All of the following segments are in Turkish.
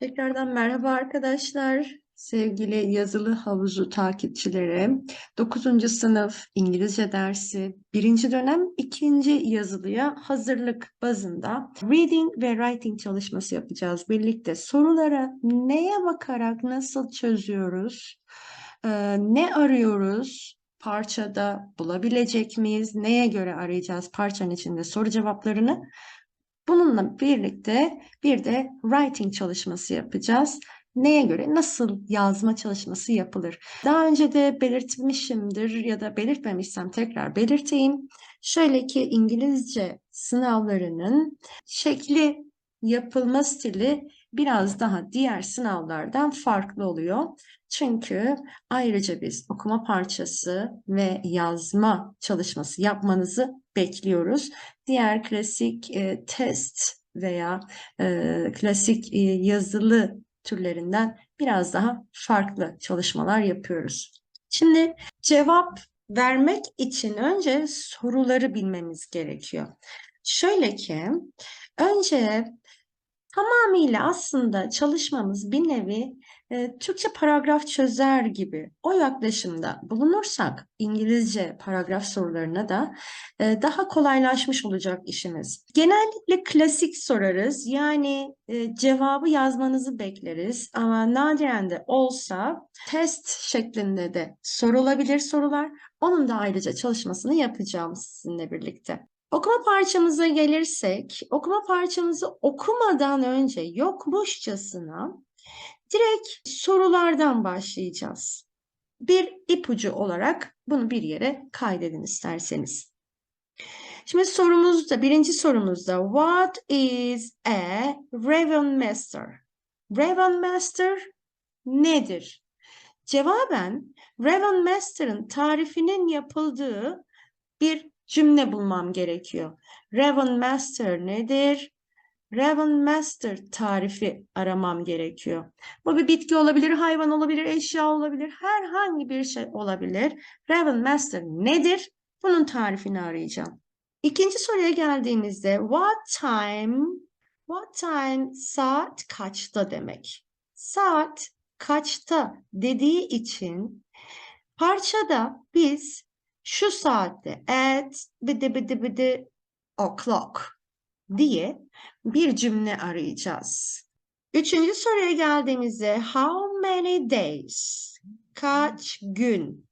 Tekrardan merhaba arkadaşlar. Sevgili yazılı havuzu takipçileri. 9. sınıf İngilizce dersi 1. dönem 2. yazılıya hazırlık bazında reading ve writing çalışması yapacağız. Birlikte sorulara neye bakarak nasıl çözüyoruz? Ee, ne arıyoruz? Parçada bulabilecek miyiz? Neye göre arayacağız parçanın içinde soru cevaplarını? Bununla birlikte bir de writing çalışması yapacağız. Neye göre nasıl yazma çalışması yapılır? Daha önce de belirtmişimdir ya da belirtmemişsem tekrar belirteyim. Şöyle ki İngilizce sınavlarının şekli, yapılma stili biraz daha diğer sınavlardan farklı oluyor. Çünkü ayrıca biz okuma parçası ve yazma çalışması yapmanızı bekliyoruz. Diğer klasik e, test veya e, klasik e, yazılı türlerinden biraz daha farklı çalışmalar yapıyoruz. Şimdi cevap vermek için önce soruları bilmemiz gerekiyor. Şöyle ki önce tamamıyla aslında çalışmamız bir nevi e, Türkçe paragraf çözer gibi o yaklaşımda bulunursak İngilizce paragraf sorularına da e, daha kolaylaşmış olacak işimiz. Genellikle klasik sorarız yani e, cevabı yazmanızı bekleriz ama nadiren de olsa test şeklinde de sorulabilir sorular. Onun da ayrıca çalışmasını yapacağım sizinle birlikte. Okuma parçamıza gelirsek, okuma parçamızı okumadan önce yokmuşçasına direkt sorulardan başlayacağız. Bir ipucu olarak bunu bir yere kaydedin isterseniz. Şimdi sorumuzda, birinci sorumuzda What is a Raven Master? Raven Master nedir? Cevaben Raven Master'ın tarifinin yapıldığı bir cümle bulmam gerekiyor. Raven Master nedir? Raven Master tarifi aramam gerekiyor. Bu bir bitki olabilir, hayvan olabilir, eşya olabilir, herhangi bir şey olabilir. Raven Master nedir? Bunun tarifini arayacağım. İkinci soruya geldiğimizde what time what time saat kaçta demek. Saat kaçta dediği için parçada biz şu saatte at bidi bidi bidi o'clock diye bir cümle arayacağız. Üçüncü soruya geldiğimizde how many days? Kaç gün?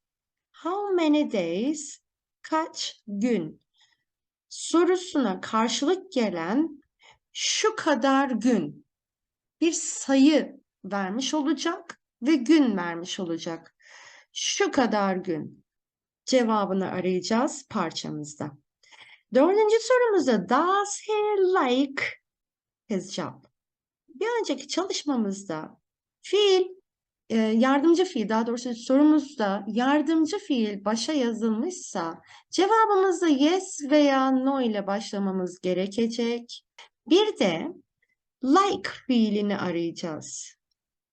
How many days? Kaç gün? Sorusuna karşılık gelen şu kadar gün bir sayı vermiş olacak ve gün vermiş olacak. Şu kadar gün cevabını arayacağız parçamızda. Dördüncü sorumuzda does he like his job? Bir önceki çalışmamızda fiil, e, yardımcı fiil daha doğrusu sorumuzda yardımcı fiil başa yazılmışsa cevabımızda yes veya no ile başlamamız gerekecek. Bir de like fiilini arayacağız.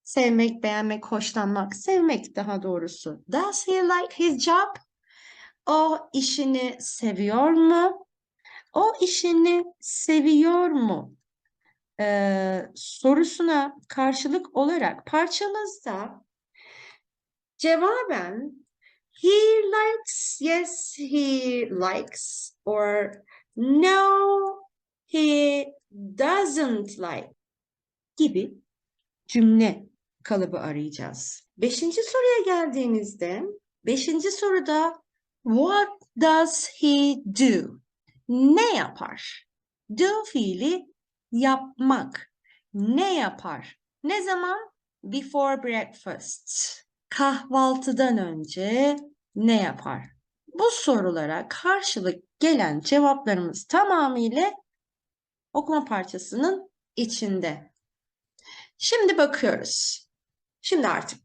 Sevmek, beğenmek, hoşlanmak, sevmek daha doğrusu. Does he like his job? O işini seviyor mu? O işini seviyor mu? Ee, sorusuna karşılık olarak parçamızda cevaben he likes, yes he likes or no he doesn't like gibi cümle kalıbı arayacağız. Beşinci soruya geldiğimizde beşinci soruda what does he do? Ne yapar? Do fiili yapmak. Ne yapar? Ne zaman? Before breakfast. Kahvaltıdan önce ne yapar? Bu sorulara karşılık gelen cevaplarımız tamamıyla okuma parçasının içinde. Şimdi bakıyoruz. Şimdi artık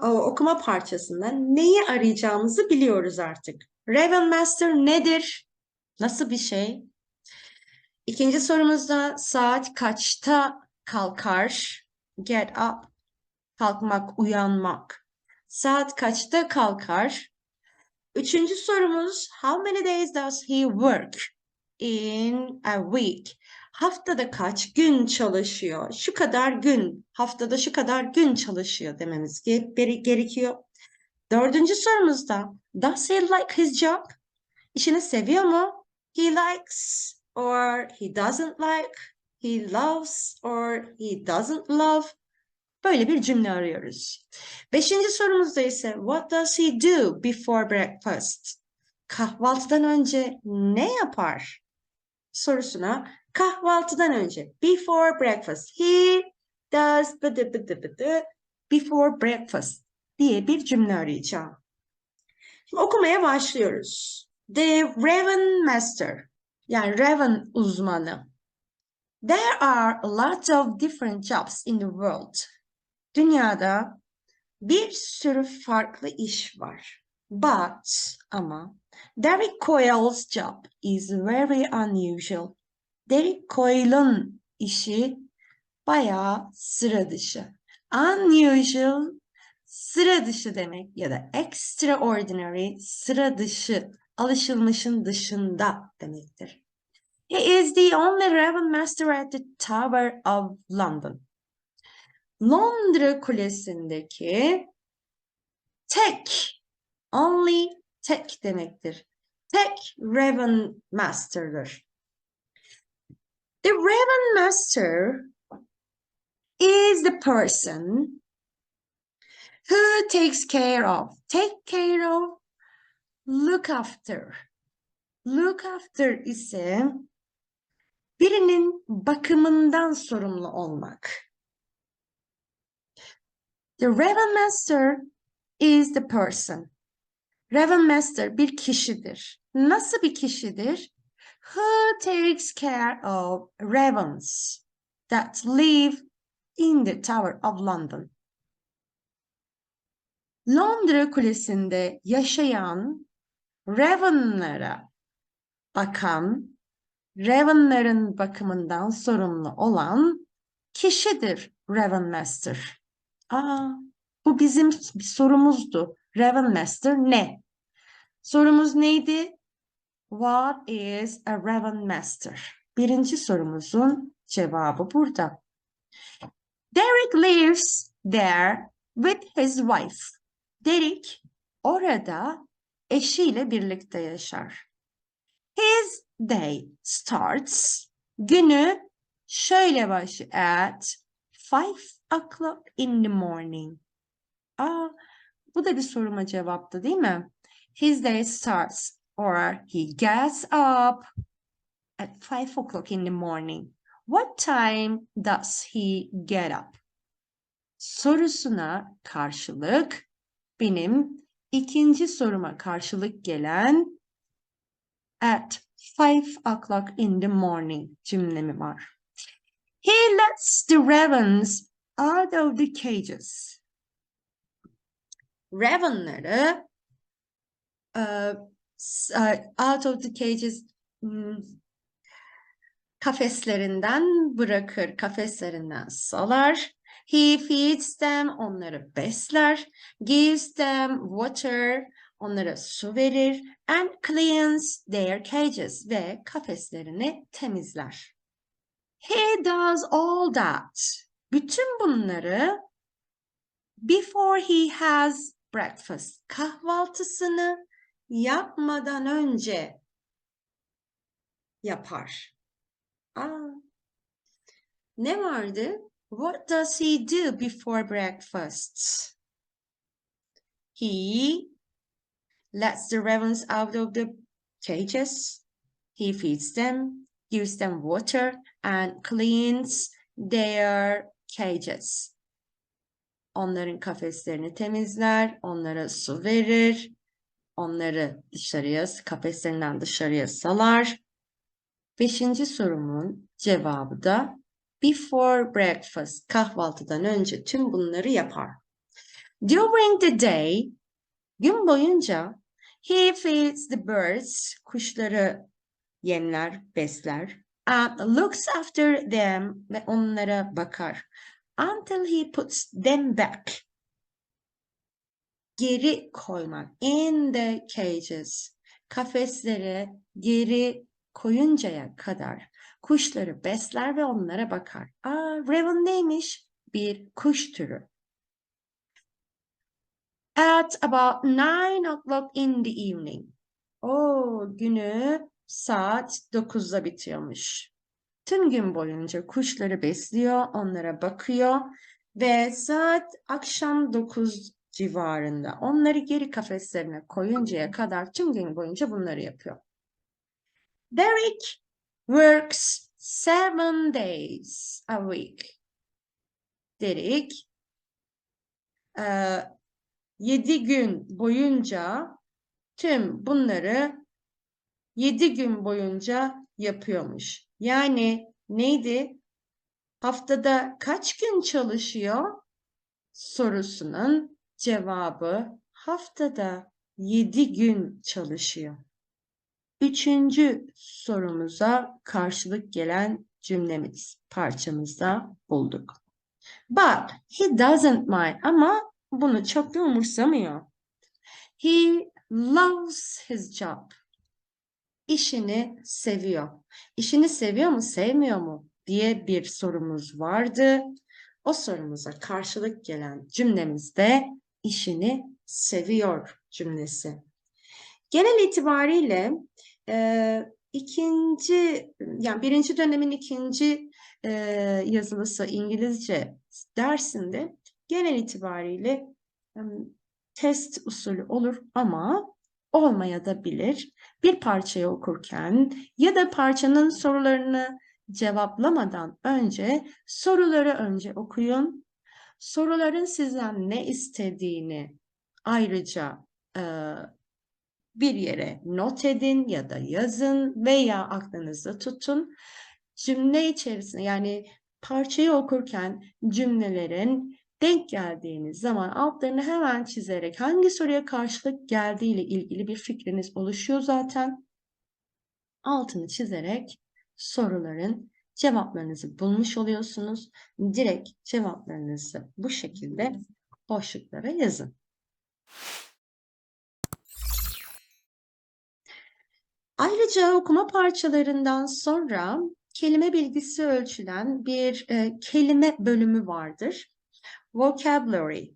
okuma parçasında neyi arayacağımızı biliyoruz artık. Raven Master nedir? Nasıl bir şey? İkinci sorumuzda saat kaçta kalkar? Get up. Kalkmak, uyanmak. Saat kaçta kalkar? Üçüncü sorumuz how many days does he work in a week? Haftada kaç gün çalışıyor? Şu kadar gün, haftada şu kadar gün çalışıyor dememiz ge- gere- gerekiyor. Dördüncü sorumuzda does he like his job? İşini seviyor mu? He likes or he doesn't like. He loves or he doesn't love. Böyle bir cümle arıyoruz. Beşinci sorumuzda ise what does he do before breakfast? Kahvaltıdan önce ne yapar? Sorusuna kahvaltıdan önce before breakfast he does bıdı bıdı bıdı before breakfast diye bir cümle arayacağım. Şimdi okumaya başlıyoruz. The Raven Master yani Raven uzmanı. There are a lot of different jobs in the world. Dünyada bir sürü farklı iş var. But ama Derek Coyle's job is very unusual. Derek Coyle'ın işi bayağı sıra dışı. Unusual sıra dışı demek ya da extraordinary sıra dışı, alışılmışın dışında demektir. He is the only Raven Master at the Tower of London. Londra Kulesi'ndeki tek, only tek demektir. Tek Raven Master'dır. The Raven Master is the person who takes care of, take care of, look after. Look after ise birinin bakımından sorumlu olmak. The Raven Master is the person. Raven Master bir kişidir. Nasıl bir kişidir? Who takes care of ravens that live in the Tower of London. Londra Kulesi'nde yaşayan Raven'lara bakan, Raven'ların bakımından sorumlu olan kişidir Raven Master. Aa, bu bizim sorumuzdu. Raven Master ne? Sorumuz neydi? What is a Raven Master? Birinci sorumuzun cevabı burada. Derek lives there with his wife. Derek orada eşiyle birlikte yaşar. His day starts. Günü şöyle başlıyor. At five o'clock in the morning. Aa, bu da bir soruma cevaptı değil mi? His day starts or he gets up at five o'clock in the morning. What time does he get up? Sorusuna karşılık benim ikinci soruma karşılık gelen at five o'clock in the morning cümlemi var. He lets the ravens out of the cages. Ravenları e, out of the cages hmm, kafeslerinden bırakır, kafeslerinden salar. He feeds them, onları besler. Gives them water, onlara su verir. And cleans their cages ve kafeslerini temizler. He does all that. Bütün bunları before he has breakfast. Kahvaltısını yapmadan önce yapar. Aa, ne vardı? What does he do before breakfast? He lets the ravens out of the cages. He feeds them, gives them water, and cleans their cages. Onların kafeslerini temizler, onlara su verir, onları dışarıya, kafeslerinden dışarıya salar. Beşinci sorumun cevabı da before breakfast, kahvaltıdan önce tüm bunları yapar. During the day, gün boyunca he feeds the birds, kuşları yemler, besler, and looks after them ve onlara bakar. Until he puts them back. Geri koymak. In the cages. Kafeslere geri koyuncaya kadar. Kuşları besler ve onlara bakar. Aa, raven neymiş? Bir kuş türü. At about nine o'clock in the evening. O günü saat 9'da bitiyormuş. Tüm gün boyunca kuşları besliyor, onlara bakıyor ve saat akşam 9 civarında onları geri kafeslerine koyuncaya kadar tüm gün boyunca bunları yapıyor. Derek works seven days a week. Derek eee, yedi gün boyunca tüm bunları yedi gün boyunca yapıyormuş. Yani neydi? Haftada kaç gün çalışıyor? Sorusunun cevabı haftada yedi gün çalışıyor. Üçüncü sorumuza karşılık gelen cümlemiz parçamızda bulduk. But he doesn't mind ama bunu çok da umursamıyor. He loves his job. İşini seviyor. İşini seviyor mu, sevmiyor mu diye bir sorumuz vardı. O sorumuza karşılık gelen cümlemizde işini seviyor cümlesi. Genel itibariyle e, ikinci, yani birinci dönemin ikinci e, yazılısı İngilizce dersinde genel itibariyle em, test usulü olur ama olmaya da bilir. Bir parçayı okurken ya da parçanın sorularını cevaplamadan önce soruları önce okuyun. Soruların sizden ne istediğini ayrıca e, bir yere not edin ya da yazın veya aklınızda tutun. Cümle içerisinde yani parçayı okurken cümlelerin denk geldiğiniz zaman altlarını hemen çizerek hangi soruya karşılık geldiği ile ilgili bir fikriniz oluşuyor zaten. Altını çizerek soruların cevaplarınızı bulmuş oluyorsunuz. Direkt cevaplarınızı bu şekilde boşluklara yazın. Ayrıca okuma parçalarından sonra kelime bilgisi ölçülen bir e, kelime bölümü vardır. Vocabulary.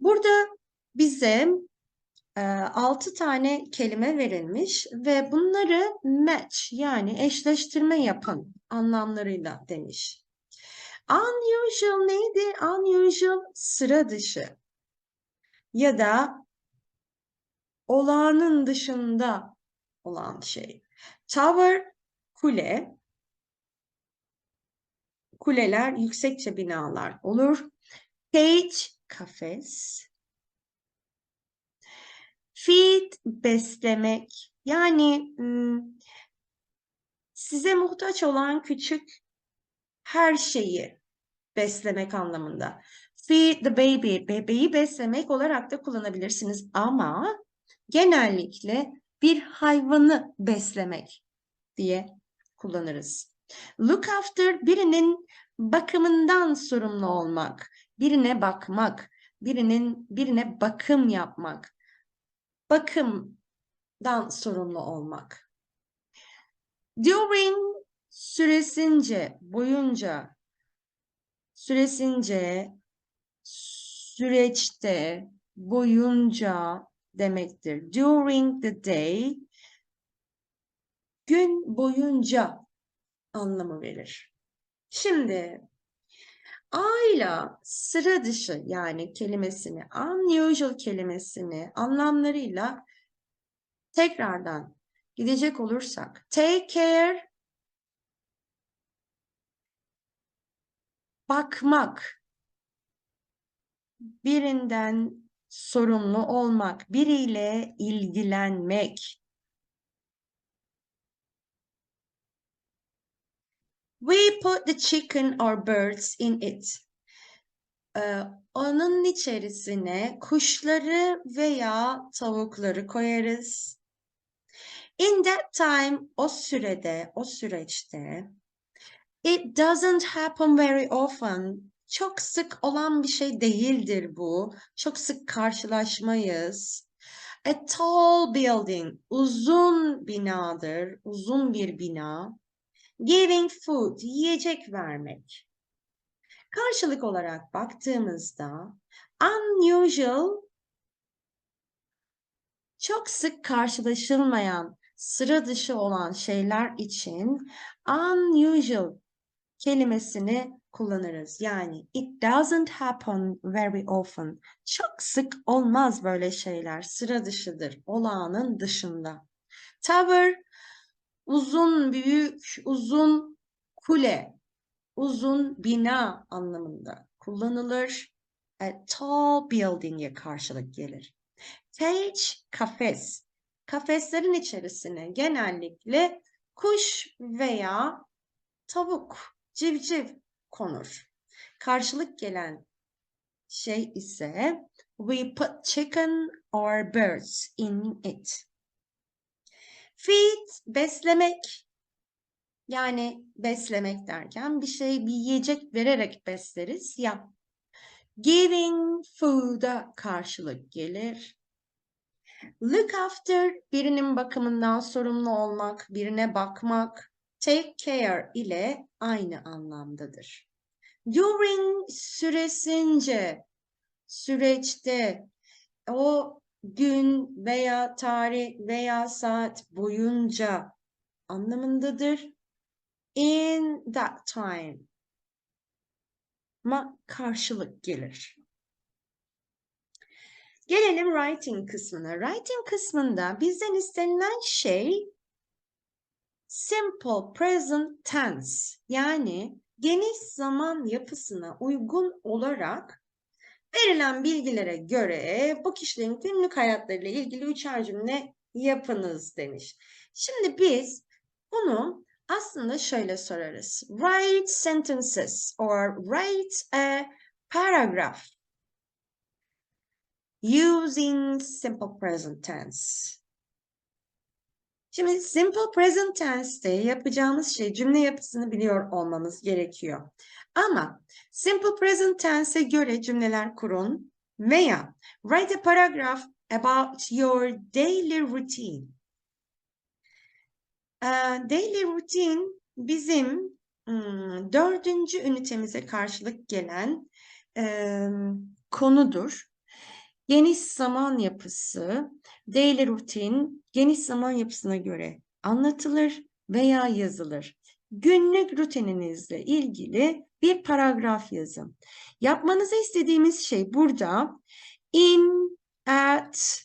Burada bize 6 tane kelime verilmiş ve bunları match yani eşleştirme yapın anlamlarıyla demiş. Unusual neydi? Unusual sıra dışı ya da olağanın dışında olan şey. Tower kule. Kuleler yüksekçe binalar olur. Cage kafes. Feed beslemek. Yani size muhtaç olan küçük her şeyi beslemek anlamında. Feed the baby, bebeği beslemek olarak da kullanabilirsiniz ama genellikle bir hayvanı beslemek diye kullanırız. Look after birinin bakımından sorumlu olmak, birine bakmak, birinin birine bakım yapmak, bakımdan sorumlu olmak. During süresince, boyunca, süresince, süreçte, boyunca demektir. During the day gün boyunca anlamı verir. Şimdi ayla sıra dışı yani kelimesini, unusual kelimesini anlamlarıyla tekrardan gidecek olursak take care bakmak birinden sorumlu olmak, biriyle ilgilenmek. We put the chicken or birds in it. Ee, onun içerisine kuşları veya tavukları koyarız. In that time, o sürede, o süreçte, it doesn't happen very often. Çok sık olan bir şey değildir bu. Çok sık karşılaşmayız. A tall building, uzun binadır, uzun bir bina. Giving food, yiyecek vermek. Karşılık olarak baktığımızda unusual çok sık karşılaşılmayan, sıra dışı olan şeyler için unusual kelimesini kullanırız. Yani it doesn't happen very often. Çok sık olmaz böyle şeyler. Sıra dışıdır. Olağanın dışında. Tower uzun, büyük, uzun kule, uzun bina anlamında kullanılır. A tall building'e karşılık gelir. Cage, kafes. Kafeslerin içerisine genellikle kuş veya tavuk, civciv konur. Karşılık gelen şey ise we put chicken or birds in it. Feed, beslemek. Yani beslemek derken bir şey, bir yiyecek vererek besleriz ya. Giving food'a karşılık gelir. Look after, birinin bakımından sorumlu olmak, birine bakmak. Take care ile aynı anlamdadır. During süresince, süreçte, o gün veya tarih veya saat boyunca anlamındadır. In that time ma karşılık gelir. Gelelim writing kısmına. Writing kısmında bizden istenilen şey simple present tense yani geniş zaman yapısına uygun olarak verilen bilgilere göre bu kişilerin günlük hayatlarıyla ilgili üçer cümle yapınız demiş. Şimdi biz bunu aslında şöyle sorarız. Write sentences or write a paragraph using simple present tense. Şimdi simple present tense'te yapacağımız şey cümle yapısını biliyor olmamız gerekiyor. Ama simple present tense'e göre cümleler kurun veya write a paragraph about your daily routine. Uh, daily routine bizim hmm, dördüncü ünitemize karşılık gelen um, konudur. Geniş zaman yapısı, daily routine geniş zaman yapısına göre anlatılır veya yazılır. Günlük rutininizle ilgili bir paragraf yazın. Yapmanızı istediğimiz şey burada in, at,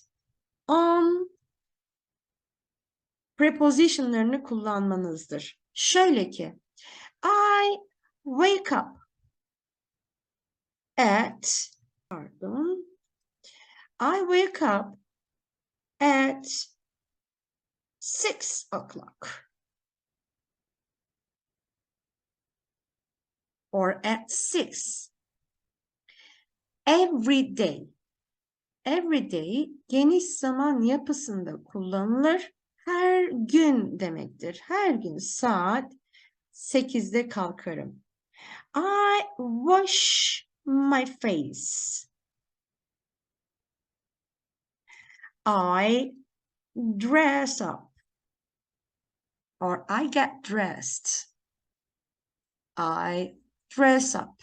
on prepositionlarını kullanmanızdır. Şöyle ki I wake up at pardon I wake up at six o'clock or at six every day. Every day geniş zaman yapısında kullanılır. Her gün demektir. Her gün saat 8'de kalkarım. I wash my face. I dress up or I get dressed. I dress up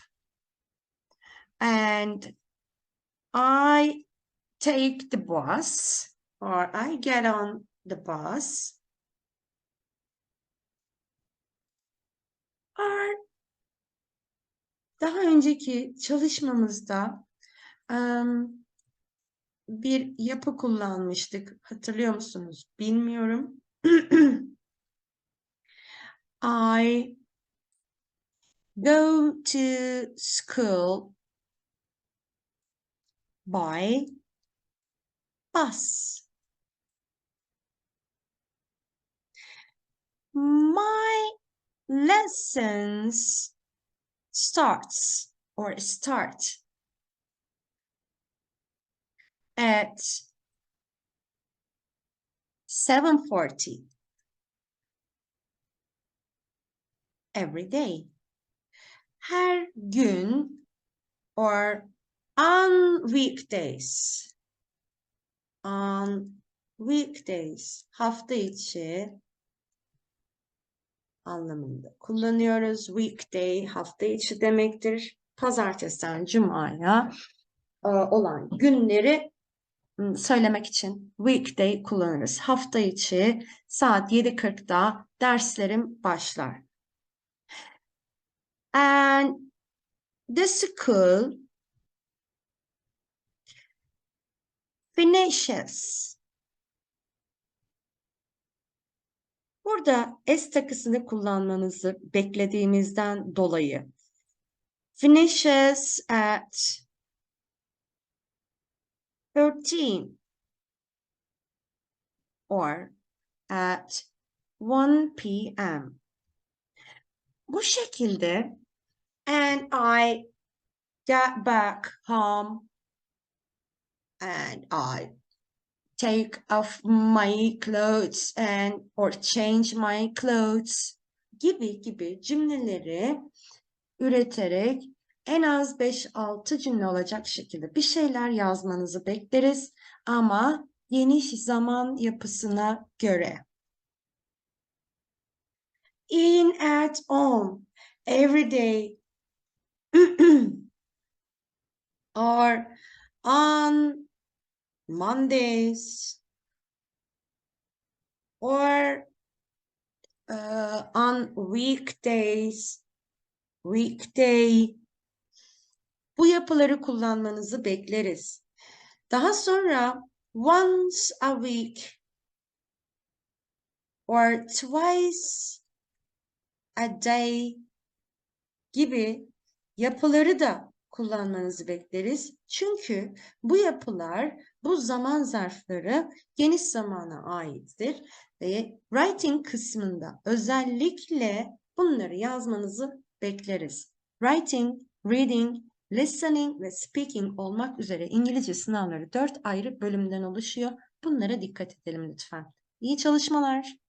and I take the bus or I get on the bus or daha önceki çalışmamızda um, bir yapı kullanmıştık. Hatırlıyor musunuz? Bilmiyorum. I go to school by bus. My lessons starts or start at 7.40 every day. Her gün or on weekdays. On weekdays. Hafta içi anlamında kullanıyoruz. Weekday hafta içi demektir. Pazartesiden cumaya e, olan günleri m, söylemek için weekday kullanırız. Hafta içi saat 7.40'da derslerim başlar. And the school finishes. Burada s takısını kullanmanızı beklediğimizden dolayı finishes at 13 or at 1 p.m. Bu şekilde and I get back home and I take off my clothes and or change my clothes gibi gibi cümleleri üreterek en az 5-6 cümle olacak şekilde bir şeyler yazmanızı bekleriz ama geniş zaman yapısına göre. In at home every day or on Mondays or uh, on weekdays, weekday. Bu yapıları kullanmanızı bekleriz. Daha sonra once a week or twice a day gibi yapıları da kullanmanızı bekleriz. Çünkü bu yapılar, bu zaman zarfları geniş zamana aittir ve writing kısmında özellikle bunları yazmanızı bekleriz. Writing, reading, listening ve speaking olmak üzere İngilizce sınavları dört ayrı bölümden oluşuyor. Bunlara dikkat edelim lütfen. İyi çalışmalar.